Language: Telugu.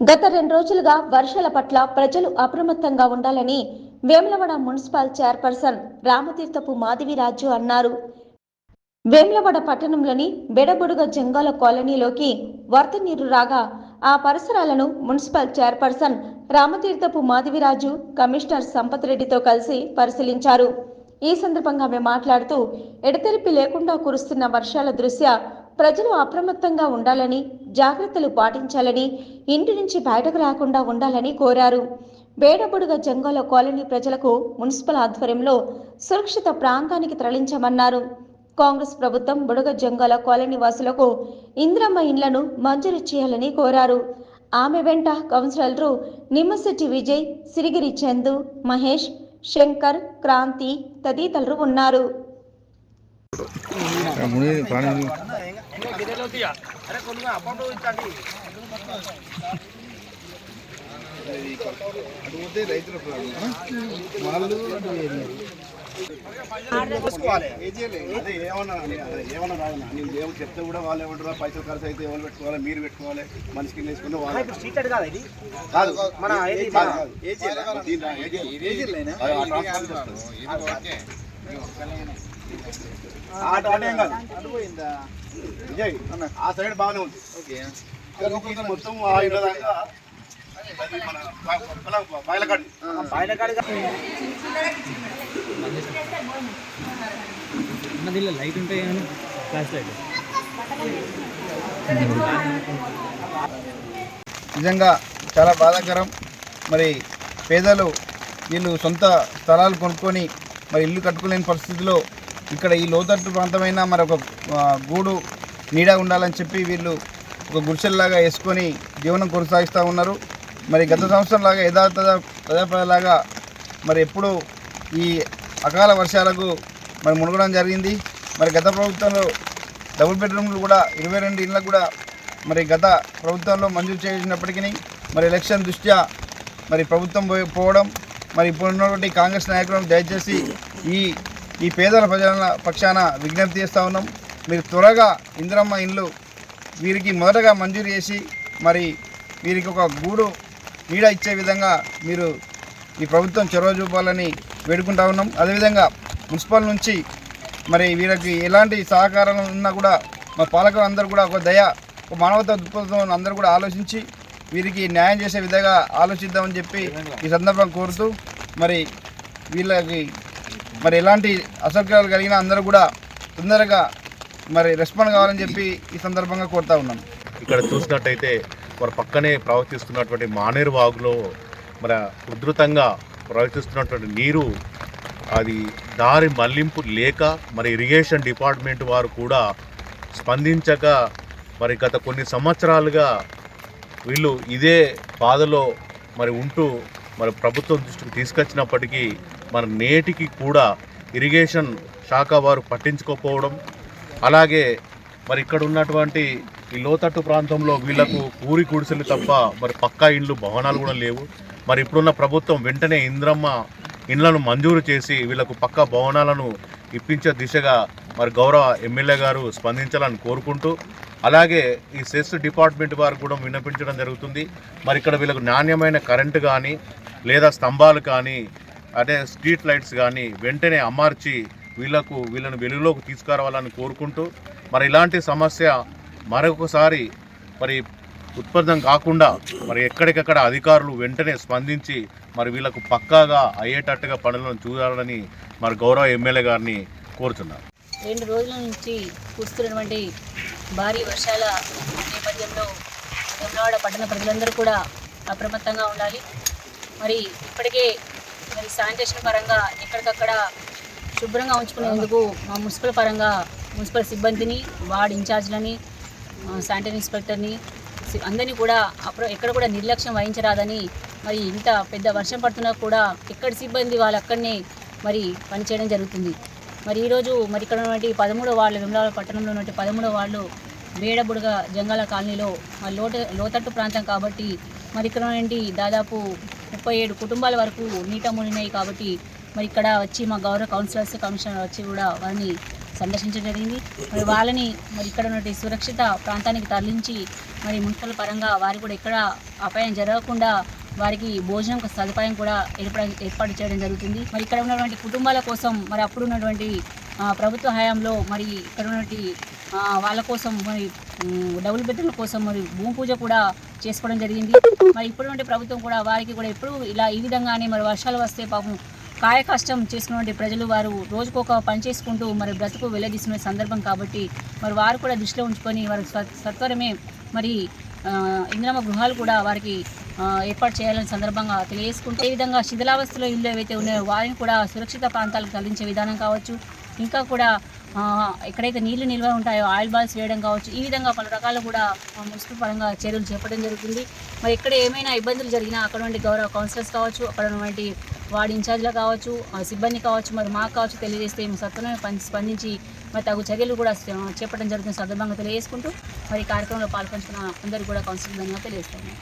గత రెండు రోజులుగా వర్షాల పట్ల ప్రజలు అప్రమత్తంగా ఉండాలని వేములవాడ మున్సిపల్ చైర్పర్సన్ రామతీర్థపు మాధవిరాజు అన్నారు. వేములవాడ పట్టణంలోని బెడబుడుగ జంగాల కాలనీలోకి వరద నీరు రాగా ఆ పరిసరాలను municipal chairperson Ramatheerthapu Madhaviraju commissioner Sampath రెడ్డితో కలిసి పరిశీలించారు. ఈ సందర్భంగా ఆమె మాట్లాడుతూ ఎడతెరిపి లేకుండా కురుస్తున్న వర్షాల దృష్ట్యా ప్రజలు అప్రమత్తంగా ఉండాలని జాగ్రత్తలు పాటించాలని ఇంటి నుంచి బయటకు రాకుండా ఉండాలని కోరారు. బేడబుడుగ జంగాల కాలనీ ప్రజలకు మున్సిపల్ ఆధ్వర్యంలో సురక్షిత ప్రాంతానికి తరలించమన్నారు. కాంగ్రెస్ ప్రభుత్వం బుడగ జంగాల కాలనీ వాసులకు ఇంద్రమ్మ ఇండ్లను మంజూరు చేయాలని కోరారు. ఆమె వెంట కౌన్సిలర్లు నిమ్మశెట్టి విజయ్ సిరిగిరి చందు మహేష్ శంకర్ క్రాంతి తదితరులు ఉన్నారు. ముని ప్రాణి అదే ఏమన్నా చెప్తే కూడా వాళ్ళు ఏమంటారు పైసలు ఖర్చు అయితే ఎవరు పెట్టుకోవాలి మీరు పెట్టుకోవాలి మనిషికి వేసుకుని వాళ్ళు కాదు మన ఆట ఆట ఏం కాదు. విజయ్ ఆ సైడ్ బాగానే ఉంది. మొత్తం ఆ ఇళ్ళ దాకా బాయిలకాడి. లైట్ ఉంటాయి కానీ ఫ్లాష్ లైట్. నిజంగా చాలా బాధాకరం. మరి పేదలు వీళ్ళు సొంత స్థలాలు కొనుక్కొని మరి ఇల్లు కట్టుకోలేని పరిస్థితిలో ఇక్కడ ఈ లోతట్టు ప్రాంతమైన మరి ఒక గూడు నీడ ఉండాలని చెప్పి వీళ్ళు ఒక గుడిసెల్లాగా వేసుకొని జీవనం కొనసాగిస్తూ ఉన్నారు. మరి గత సంవత్సరం లాగా యథాతథ మరి ఎప్పుడు ఈ అకాల వర్షాలకు మరి మునగడం జరిగింది. మరి గత ప్రభుత్వంలో డబుల్ బెడ్రూమ్లు కూడా ఇరవై రెండు ఇళ్ళకు కూడా మరి గత ప్రభుత్వంలో మంజూరు చేసినప్పటికీ మరి ఎలక్షన్ దృష్ట్యా మరి ప్రభుత్వం పోవడం మరి ఇప్పుడు ఉన్నటువంటి కాంగ్రెస్ నాయకులను దయచేసి ఈ ఈ పేదల ప్రజల పక్షాన విజ్ఞప్తి చేస్తూ ఉన్నాం. మీరు త్వరగా ఇందిరమ్మ ఇండ్లు వీరికి మొదటగా మంజూరు చేసి మరి వీరికి ఒక గూడు నీడ ఇచ్చే విధంగా మీరు ఈ ప్రభుత్వం చొరవ చూపాలని వేడుకుంటా ఉన్నాం. అదేవిధంగా మున్సిపల్ నుంచి మరి వీళ్ళకి ఎలాంటి సహకారం ఉన్నా కూడా మా పాలకులు అందరూ కూడా ఒక దయ ఒక మానవత దృక్పథం అందరూ కూడా ఆలోచించి వీరికి న్యాయం చేసే విధంగా ఆలోచిద్దామని చెప్పి ఈ సందర్భం కోరుతూ మరి వీళ్ళకి మరి ఎలాంటి అసౌకర్యాలు కలిగినా అందరూ కూడా తొందరగా మరి రెస్పాండ్ కావాలని చెప్పి ఈ సందర్భంగా కోరుతా ఉన్నాం. ఇక్కడ చూసినట్టయితే మరి పక్కనే ప్రవర్తిస్తున్నటువంటి మానేరు వాగులో మరి ఉధృతంగా ప్రవర్తిస్తున్నటువంటి నీరు అది దారి మళ్ళింపు లేక మరి ఇరిగేషన్ డిపార్ట్మెంట్ వారు కూడా స్పందించక మరి గత కొన్ని సంవత్సరాలుగా వీళ్ళు ఇదే బాధలో మరి ఉంటూ మరి ప్రభుత్వం దృష్టికి తీసుకొచ్చినప్పటికీ మరి నేటికి కూడా ఇరిగేషన్ శాఖ వారు పట్టించుకోకపోవడం అలాగే మరి ఇక్కడ ఉన్నటువంటి ఈ లోతట్టు ప్రాంతంలో వీళ్ళకు పూరి గుడిసెలు తప్ప మరి పక్కా ఇండ్లు భవనాలు కూడా లేవు. మరి ఇప్పుడున్న ప్రభుత్వం వెంటనే ఇంద్రమ్మ ఇండ్లను మంజూరు చేసి వీళ్ళకు పక్కా భవనాలను ఇప్పించే దిశగా మరి గౌరవ ఎమ్మెల్యే గారు స్పందించాలని కోరుకుంటూ అలాగే ఈ సెస్ డిపార్ట్మెంట్ వారు కూడా విన్నపించడం జరుగుతుంది. మరి ఇక్కడ వీళ్ళకు నాణ్యమైన కరెంటు కానీ లేదా స్తంభాలు కానీ అదే స్ట్రీట్ లైట్స్ కానీ వెంటనే అమర్చి వీళ్ళకు వీళ్ళను వెలుగులోకి తీసుకురావాలని కోరుకుంటూ మరి ఇలాంటి సమస్య మరొకసారి మరి ఉత్పన్నం కాకుండా మరి ఎక్కడికక్కడ అధికారులు వెంటనే స్పందించి మరి వీళ్ళకు పక్కాగా అయ్యేటట్టుగా పనులను చూడాలని మరి గౌరవ ఎమ్మెల్యే గారిని కోరుతున్నారు. రెండు రోజుల నుంచి కురుస్తున్నటువంటి భారీ వర్షాల నేపథ్యంలో వేములవాడ పట్టణ ప్రజలందరూ కూడా అప్రమత్తంగా ఉండాలి. మరి ఇప్పటికే మరి శానిటేషన్ పరంగా ఎక్కడికక్కడ శుభ్రంగా ఉంచుకునేందుకు మా మున్సిపల్ పరంగా మున్సిపల్ సిబ్బందిని వార్డ్ ఇన్ఛార్జ్లని శానిటరీ ఇన్స్పెక్టర్ని అందరినీ కూడా అప్పుడు ఎక్కడ కూడా నిర్లక్ష్యం వహించరాదని మరి ఇంత పెద్ద వర్షం పడుతున్నా కూడా ఎక్కడి సిబ్బంది వాళ్ళు అక్కడనే మరి పనిచేయడం జరుగుతుంది. మరి ఈరోజు మరి ఇక్కడ ఉన్నటువంటి పదమూడో వాళ్ళు విమలాల పట్టణంలో ఉన్నటువంటి పదమూడో వాళ్ళు బేడబుడుగ జంగాల కాలనీలో మరి లోట లోతట్టు ప్రాంతం కాబట్టి మరి ఇక్కడ ఉన్నటువంటి దాదాపు ముప్పై ఏడు కుటుంబాల వరకు నీట మునినాయి కాబట్టి మరి ఇక్కడ వచ్చి మా గౌరవ కౌన్సిలర్స్ కమిషనర్ వచ్చి కూడా వారిని సందర్శించడం జరిగింది. మరి వాళ్ళని మరి ఇక్కడ ఉన్నటువంటి సురక్షిత ప్రాంతానికి తరలించి మరి మున్సిపల్ పరంగా వారు కూడా ఎక్కడ అపాయం జరగకుండా వారికి భోజనం సదుపాయం కూడా ఏర్పడ ఏర్పాటు చేయడం జరుగుతుంది. మరి ఇక్కడ ఉన్నటువంటి కుటుంబాల కోసం మరి అప్పుడు ఉన్నటువంటి ప్రభుత్వ హయాంలో మరి ఇక్కడ ఉన్నటువంటి వాళ్ళ కోసం మరి డబుల్ బెడ్రూమ్ల కోసం మరి భూమి పూజ కూడా చేసుకోవడం జరిగింది. మరి ఇప్పుడు ప్రభుత్వం కూడా వారికి కూడా ఎప్పుడు ఇలా ఈ విధంగానే మరి వర్షాలు వస్తే పాపం కాయ కష్టం చేసుకున్నటువంటి ప్రజలు వారు రోజుకొక పని చేసుకుంటూ మరి బ్రతుకు వెళ్ళదీసిన సందర్భం కాబట్టి మరి వారు కూడా దృష్టిలో ఉంచుకొని వారి సత్వరమే మరి ఇంద్రమ గృహాలు కూడా వారికి ఏర్పాటు చేయాలని సందర్భంగా తెలియజేసుకుంటే ఈ విధంగా శిథిలావస్థలో ఇల్లు ఏవైతే ఉన్నాయో వారిని కూడా సురక్షిత ప్రాంతాలకు తరలించే విధానం కావచ్చు. ఇంకా కూడా ఎక్కడైతే నీళ్ళు నిల్వ ఉంటాయో ఆయిల్ బాల్స్ వేయడం కావచ్చు ఈ విధంగా పలు రకాలు కూడా మున్సిపల్ పరంగా చర్యలు చేపట్టడం జరుగుతుంది. మరి ఎక్కడ ఏమైనా ఇబ్బందులు జరిగినా అక్కడ వంటి గౌరవ కౌన్సిలర్స్ కావచ్చు అక్కడ ఉన్నటువంటి వార్డు ఇన్ఛార్జ్లు కావచ్చు ఆ, సిబ్బంది కావచ్చు మరి మాకు కావచ్చు తెలియజేస్తే మేము సత్వరమే పం- స్పందించి మరి తగు చర్యలు కూడా ఆ, చేపట్టడం జరుగుతున్న సందర్భంగా తెలియజేసుకుంటూ మరి కార్యక్రమంలో పాల్పంచుకున్న అందరికీ కూడా కౌన్సిలర్ ధన్యవాదాలు తెలియజేస్తాము